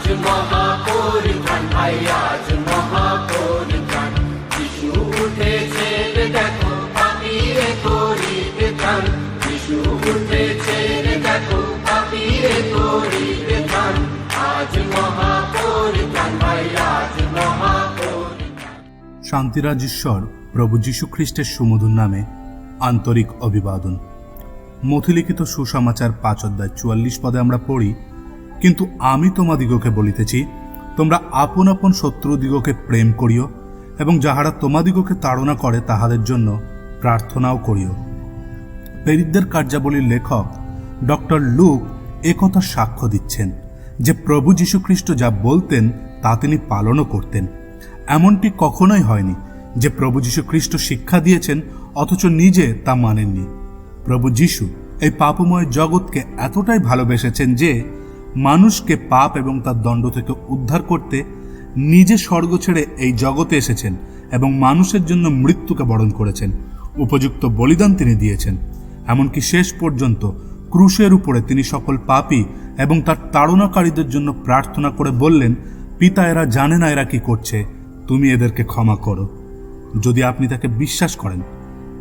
আজ ভাই, আজ উঠেছে দেখো, পাপিরে উঠেছে দেখো, পাপিরে আজ ভাই, আজ শান্তিরাজ ঈশ্বর প্রভু যীশু খ্রিস্টের সুমধুর নামে আন্তরিক অভিবাদন। মথিলিখিত সুসমাচার পাঁচ অধ্যায় চুয়াল্লিশ পদে আমরা পড়ি কিন্তু আমি তোমাদিগকে বলিতেছি, তোমরা আপন আপন শত্রুদিগকে প্রেম করিও, এবং যাহারা তোমাদিগকে তাড়না করে তাহাদের জন্য প্রার্থনাও করিও। পেরিতদের কার্যাবলীর লেখক ডক্টর লুক একথা সাক্ষ্য দিচ্ছেন যে প্রভু যীশুখ্রিস্ট যা বলতেন তা তিনি পালনও করতেন। এমনটি কখনোই হয়নি যে প্রভু যীশু খ্রিস্ট শিক্ষা দিয়েছেন, অথচ নিজে তা মানেননি। প্রভু যীশু এই পাপময় জগৎকে এতটাই ভালোবেসেছেন যে মানুষকে পাপ এবং তার দণ্ড থেকে উদ্ধার করতে নিজে স্বর্গ ছেড়ে এই জগতে এসেছেন এবং মানুষের জন্য মৃত্যুকে বরণ করেছেন। উপযুক্ত বলিদান তিনি দিয়েছেন। এমনকি শেষ পর্যন্ত ক্রুশের উপরে তিনি সকল পাপী এবং তার তাড়নাকারীদের জন্য প্রার্থনা করে বললেন, পিতা, এরা জানে না এরা কি করছে। তুমি এদেরকে ক্ষমা করো। যদি আপনি তাকে বিশ্বাস করেন,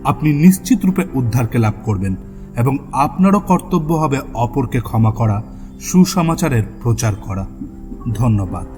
আপনি নিশ্চিত রূপে উদ্ধারকে লাভ করবেন এবং আপনারও কর্তব্য হবে অপরকে ক্ষমা করা। সুসমাচারের প্রচার করা। ধন্যবাদ। আজ